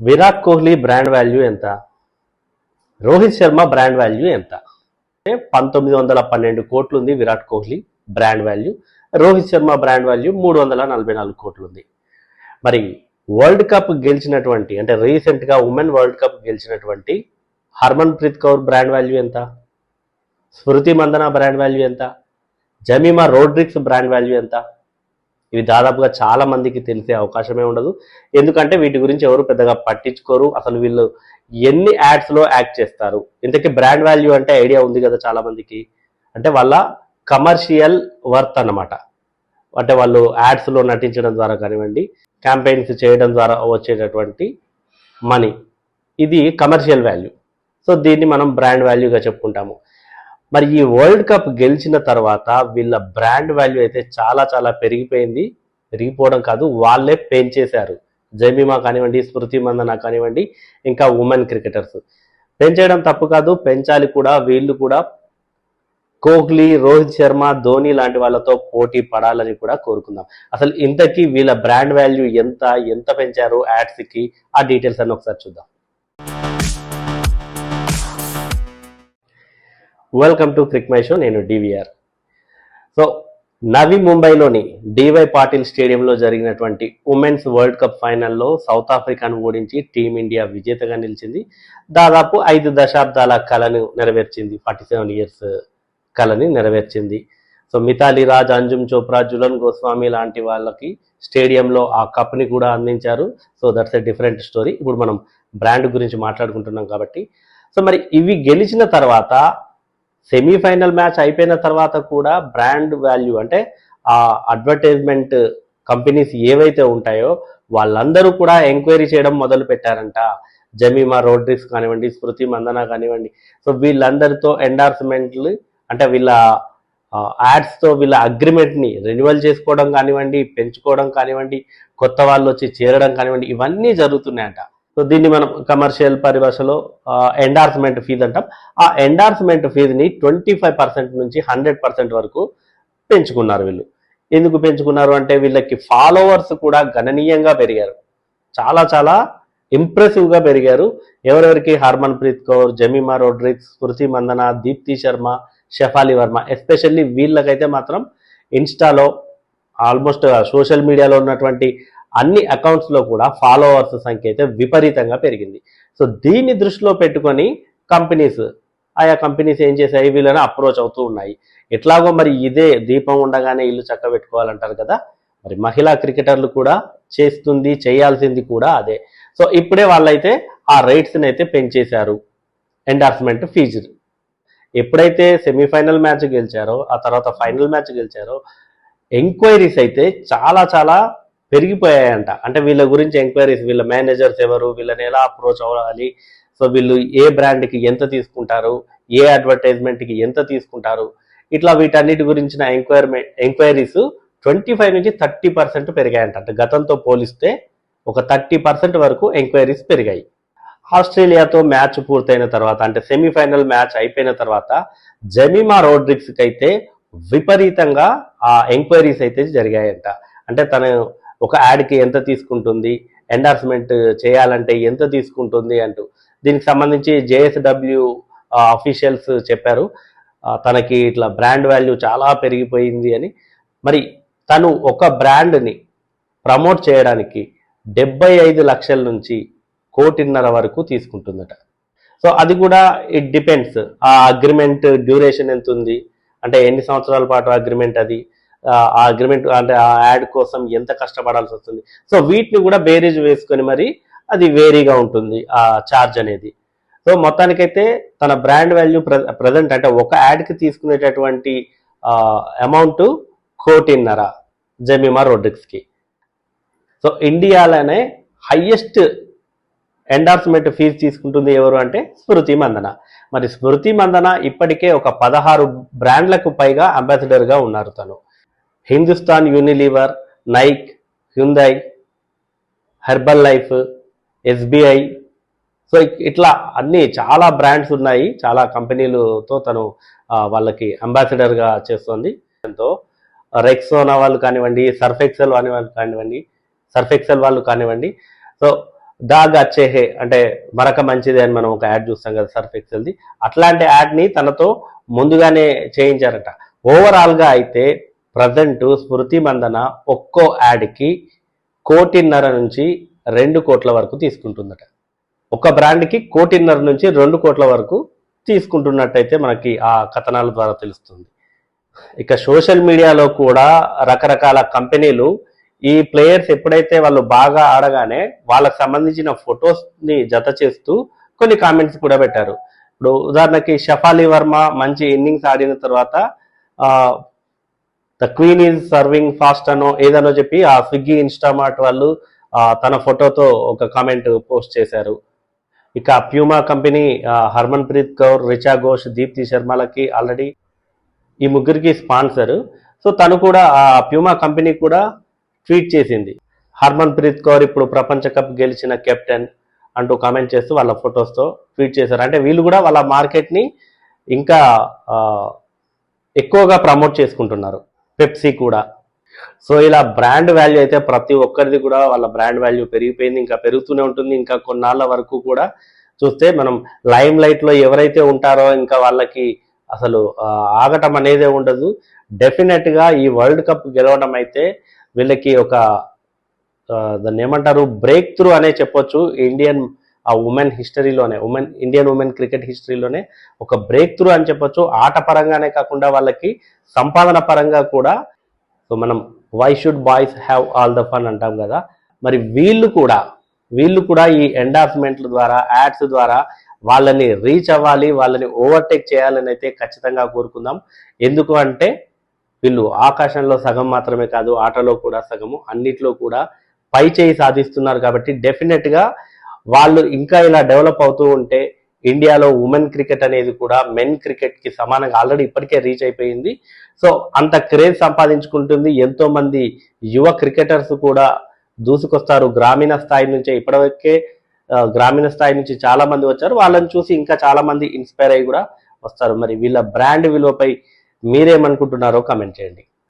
Virat Kohli brand value ఎంత? Rohit Sharma brand value ఎంత? అంటే పంతొమ్మిది వందల పన్నెండు కోట్లు ఉంది Virat Kohli brand value. Rohit Sharma brand value మూడు వందల నలభై నాలుగు కోట్లు ఉంది మరి వరల్డ్ కప్ గెలిచినటువంటి అంటే రీసెంట్గా ఉమెన్ వరల్డ్ కప్ గెలిచినటువంటి Harmanpreet Kaur brand value ఎంత? స్మృతి మందన బ్రాండ్ వాల్యూ ఎంత? జమీమా రోడ్రిక్స్ బ్రాండ్ వాల్యూ ఎంత? ఇవి దాదాపుగా చాలా మందికి తెలిసే అవకాశమే ఉండదు. ఎందుకంటే వీటి గురించి ఎవరు పెద్దగా పట్టించుకోరు. అసలు వీళ్ళు ఎన్ని యాడ్స్లో యాక్ట్ చేస్తారు? ఇంతకీ బ్రాండ్ వాల్యూ అంటే ఐడియా ఉంది కదా చాలా మందికి. అంటే వాళ్ళ కమర్షియల్ వర్త్ అన్నమాట. అంటే వాళ్ళు యాడ్స్లో నటించడం ద్వారా కానివ్వండి క్యాంపెయిన్స్ చేయడం ద్వారా వచ్చేటటువంటి మనీ. ఇది కమర్షియల్ వాల్యూ. సో దీన్ని మనం బ్రాండ్ వాల్యూగా చెప్పుకుంటాము. మరి ఈ వరల్డ్ కప్ గెలిచిన తర్వాత వీళ్ళ బ్రాండ్ వాల్యూ అయితే చాలా చాలా పెరిగిపోయింది. పెరిగిపోవడం కాదు వాళ్ళే పెంచేశారు. జమీమా కానివ్వండి స్మృతి మందన కానివ్వండి ఇంకా ఉమెన్ క్రికెటర్స్. పెంచేయడం తప్పు కాదు పెంచాలి కూడా వీళ్ళు కూడా. కోహ్లీ రోహిత్ శర్మ ధోని లాంటి వాళ్ళతో పోటీ పడాలని కూడా కోరుకుందాం. అసలు ఇంతకీ వీళ్ళ బ్రాండ్ వాల్యూ ఎంత ఎంత పెంచారు యాడ్స్కి? ఆ డీటెయిల్స్ అన్ని ఒకసారి చూద్దాం. Welcome to Cric My Show నేను డివిఆర్ సో నవి ముంబైలోని డివై పాటిల్ స్టేడియంలో జరిగినటువంటి ఉమెన్స్ వరల్డ్ కప్ ఫైనల్లో సౌత్ ఆఫ్రికాను ఓడించి టీమిండియా విజేతగా నిలిచింది. దాదాపు ఐదు దశాబ్దాల కళను నెరవేర్చింది ఫార్టీ సెవెన్ ఇయర్స్ కళని నెరవేర్చింది. సో మితాలి రాజ్ అంజుమ్ చోప్రా జులన్ గోస్వామి లాంటి వాళ్ళకి స్టేడియంలో ఆ కప్ని కూడా అందించారు. So that's a different story ఇప్పుడు మనం బ్రాండ్ గురించి మాట్లాడుకుంటున్నాం కాబట్టి. సో మరి ఇవి గెలిచిన తర్వాత సెమీఫైనల్ మ్యాచ్ అయిపోయిన తర్వాత కూడా బ్రాండ్ వాల్యూ అంటే ఆ అడ్వర్టైజ్మెంట్ కంపెనీస్ ఏవైతే ఉంటాయో వాళ్ళందరూ కూడా ఎంక్వైరీ చేయడం మొదలు పెట్టారంట. జమీమా రోడ్రిక్స్ కానివ్వండి స్మృతి మందన కానివ్వండి. సో వీళ్ళందరితో ఎండార్స్మెంట్లు అంటే వీళ్ళ యాడ్స్తో వీళ్ళ అగ్రిమెంట్ని రెన్యువల్ చేసుకోవడం కానివ్వండి పెంచుకోవడం కానివ్వండి కొత్త వాళ్ళు వచ్చి చేరడం కానివ్వండి ఇవన్నీ జరుగుతున్నాయంట. సో దీన్ని మనం కమర్షియల్ పరిభాషలో ఎండార్స్మెంట్ ఫీజు అంటాం. ఆ ఎండార్స్మెంట్ ఫీజుని ట్వంటీ ఫైవ్ పర్సెంట్ నుంచి హండ్రెడ్ పర్సెంట్ వరకు పెంచుకున్నారు వీళ్ళు. ఎందుకు పెంచుకున్నారు అంటే వీళ్ళకి ఫాలోవర్స్ కూడా గణనీయంగా పెరిగారు. చాలా చాలా ఇంప్రెసివ్గా పెరిగారు. ఎవరెవరికి? హర్మన్ ప్రీత్ కౌర్ జమీమా రోడ్రిక్స్ స్మృతి మందన దీప్తి శర్మ షెఫాలి వర్మ. ఎస్పెషల్లీ వీళ్ళకైతే మాత్రం ఇన్స్టాలో ఆల్మోస్ట్ సోషల్ మీడియాలో ఉన్నటువంటి అన్ని అకౌంట్స్లో కూడా ఫాలోవర్స్ సంఖ్య అయితే విపరీతంగా పెరిగింది. సో దీన్ని దృష్టిలో పెట్టుకొని కంపెనీస్ ఆయా కంపెనీస్ ఏం చేశాయి? వీళ్ళని అప్రోచ్ అవుతూ ఉన్నాయి. ఎట్లాగో మరి ఇదే దీపం ఉండగానే ఇల్లు చక్క పెట్టుకోవాలంటారు కదా? మరి మహిళా క్రికెటర్లు కూడా చేస్తుంది చేయాల్సింది కూడా అదే. సో ఇప్పుడే వాళ్ళైతే ఆ రేట్స్ని అయితే పెంచేశారు. ఎండార్స్మెంట్ ఫీజు ఎప్పుడైతే సెమీఫైనల్ మ్యాచ్ గెలిచారో ఆ తర్వాత ఫైనల్ మ్యాచ్ గెలిచారో ఎంక్వైరీస్ అయితే చాలా చాలా పెరిగిపోయాయంట. అంటే వీళ్ళ గురించి ఎంక్వైరీస్ వీళ్ళ మేనేజర్స్ ఎవరు వీళ్ళని ఎలా అప్రోచ్ అవ్వాలి? సో వీళ్ళు ఏ బ్రాండ్కి ఎంత తీసుకుంటారు? ఏ అడ్వర్టైజ్మెంట్కి ఎంత తీసుకుంటారు? ఇట్లా వీటన్నిటి గురించిన ఎంక్వైర్మెంట్ ఎంక్వైరీస్ ట్వంటీ ఫైవ్ నుంచి థర్టీ పర్సెంట్ పెరిగాయంట అంటే గతంతో పోలిస్తే ఒక థర్టీ పర్సెంట్ వరకు ఎంక్వైరీస్ పెరిగాయి. ఆస్ట్రేలియాతో మ్యాచ్ పూర్తయిన తర్వాత అంటే సెమీఫైనల్ మ్యాచ్ అయిపోయిన తర్వాత జమీమా రోడ్రిక్స్కి అయితే విపరీతంగా ఆ ఎంక్వైరీస్ అయితే జరిగాయంట. అంటే తను ఒక యాడ్కి ఎంత తీసుకుంటుంది ఎండార్స్మెంట్ చేయాలంటే ఎంత తీసుకుంటుంది అంటూ. దీనికి సంబంధించి జేఎస్డబ్ల్యూ అఫీషియల్స్ చెప్పారు. తనకి ఇట్లా బ్రాండ్ వాల్యూ చాలా పెరిగిపోయింది అని. మరి తను ఒక బ్రాండ్ని ప్రమోట్ చేయడానికి డెబ్బై ఐదు లక్షల నుంచి కోటిన్నర వరకు తీసుకుంటుందట. సో అది కూడా ఇట్ డిపెండ్స్ ఆ అగ్రిమెంట్ డ్యూరేషన్ ఎంత ఉంది? అంటే ఎన్ని సంవత్సరాల పాటు అగ్రిమెంట్ అది? ఆ అగ్రిమెంట్ అంటే ఆ యాడ్ కోసం ఎంత కష్టపడాల్సి వస్తుంది. సో వీటిని కూడా బేరీజ్ వేసుకొని మరి అది వేరీగా ఉంటుంది ఆ ఛార్జ్ అనేది. సో మొత్తానికైతే తన బ్రాండ్ వాల్యూ ప్రజెంట్ అంటే ఒక యాడ్కి తీసుకునేటటువంటి అమౌంట్ కోటిన్నర జమీమా రోడ్రిక్స్కి సో ఇండియాలోనే హయ్యెస్ట్ ఎండార్స్మెంట్ ఫీజు తీసుకుంటుంది ఎవరు అంటే స్మృతి మందన. మరి స్మృతి మందన ఇప్పటికే ఒక పదహారు బ్రాండ్లకు పైగా అంబాసిడర్గా ఉన్నారు తను. Hindustan Unilever Nike Hyundai Herbalife SBI. So ఇట్లా అన్ని చాలా బ్రాండ్స్ ఉన్నాయి. చాలా కంపెనీలతో తను వాళ్ళకి అంబాసిడర్గా చేస్తుంది. ఎంతో రెక్సోనా వాళ్ళు కానివ్వండి సర్ఫెక్సెల్ అనే వాళ్ళు కానివ్వండి సర్ఫెక్సెల్ వాళ్ళు కానివ్వండి. సో దాగ్ అచ్చేహే అంటే మరక మంచిది అని మనం ఒక యాడ్ చూస్తాం కదా సర్ఫ్ ఎక్సెల్ది అట్లాంటి యాడ్ని తనతో ముందుగానే చేయించారట. ఓవరాల్గా అయితే ప్రజెంట్ స్మృతి మందన ఒక్కో యాడ్కి కోటిన్నర నుంచి రెండు కోట్ల వరకు తీసుకుంటుందట. ఒక బ్రాండ్కి కోటిన్నర నుంచి రెండు కోట్ల వరకు తీసుకుంటున్నట్టయితే మనకి ఆ కథనాల ద్వారా తెలుస్తుంది. ఇక సోషల్ మీడియాలో కూడా రకరకాల కంపెనీలు ఈ ప్లేయర్స్ ఎప్పుడైతే వాళ్ళు బాగా ఆడగానే వాళ్ళకి సంబంధించిన ఫొటోస్ని జత చేస్తూ కొన్ని కామెంట్స్ కూడా పెట్టారు. ఇప్పుడు ఉదాహరణకి షఫాలి వర్మ మంచి ఇన్నింగ్స్ ఆడిన తర్వాత the queen is serving fast అనో ఏదనో చెప్పి ఆ స్విగ్గీ ఇన్స్టామార్ట్ వాళ్ళు తన ఫోటోతో ఒక కామెంట్ పోస్ట్ చేశారు. ఇక Puma company Harmanpreet Kaur Richa Ghosh Deepti శర్మలకి ఆల్రెడీ ఈ ముగ్గురికి స్పాన్సర్ సో తను కూడా ఆ ప్యూమా కంపెనీ కూడా ట్వీట్ చేసింది. హర్మన్ ప్రీత్ కౌర్ ఇప్పుడు ప్రపంచ కప్ గెలిచిన కెప్టెన్ అంటూ కామెంట్ చేస్తూ వాళ్ళ ఫొటోస్తో ట్వీట్ చేశారు. అంటే వీళ్ళు కూడా వాళ్ళ మార్కెట్ని ఇంకా ఎక్కువగా ప్రమోట్ చేసుకుంటున్నారు. పెప్సీ కూడా. సో ఇలా బ్రాండ్ వాల్యూ అయితే ప్రతి ఒక్కరిది కూడా వాళ్ళ బ్రాండ్ వాల్యూ పెరిగిపోయింది ఇంకా పెరుగుతూనే ఉంటుంది. ఇంకా కొన్నాళ్ళ వరకు కూడా చూస్తే మనం లైమ్ లైట్లో ఎవరైతే ఉంటారో ఇంకా వాళ్ళకి అసలు ఆగటం అనేదే ఉండదు. డెఫినెట్గా ఈ వరల్డ్ కప్ గెలవడం అయితే వీళ్ళకి ఒక దాన్ని ఏమంటారు బ్రేక్ త్రూ అనే చెప్పొచ్చు. ఇండియన్ ఆ ఉమెన్ హిస్టరీలోనే ఉమెన్ ఇండియన్ ఉమెన్ క్రికెట్ హిస్టరీలోనే ఒక బ్రేక్ త్రూ అని చెప్పొచ్చు. ఆట పరంగానే కాకుండా వాళ్ళకి సంపాదన పరంగా కూడా. సో మనం why should boys have all the fun అంటాం కదా. మరి వీళ్ళు కూడా వీళ్ళు కూడా ఈ ఎండార్స్మెంట్ల ద్వారా యాడ్స్ ద్వారా వాళ్ళని రీచ్ అవ్వాలి వాళ్ళని ఓవర్టేక్ చేయాలని అయితే ఖచ్చితంగా కోరుకుందాం. ఎందుకు అంటే వీళ్ళు ఆకాశంలో సగం మాత్రమే కాదు ఆటలో కూడా సగము అన్నిట్లో కూడా పై చేయి సాధిస్తున్నారు కాబట్టి డెఫినెట్గా వాళ్ళు ఇంకా ఇలా డెవలప్ అవుతూ ఉంటే ఇండియాలో ఉమెన్ క్రికెట్ అనేది కూడా మెన్ క్రికెట్కి సమానంగా ఆల్రెడీ ఇప్పటికే రీచ్ అయిపోయింది. సో అంత క్రేజ్ సంపాదించుకుంటుంది ఎంతో మంది యువ క్రికెటర్స్ కూడా దూసుకొస్తారు గ్రామీణ స్థాయి నుంచే. ఇప్పటివరకే గ్రామీణ స్థాయి నుంచి చాలా మంది వచ్చారు. వాళ్ళని చూసి ఇంకా చాలా మంది ఇన్స్పైర్ అయ్యి కూడా వస్తారు. మరి వీళ్ళ బ్రాండ్ విలువపై మీరేమనుకుంటున్నారో కమెంట్ చేయండి.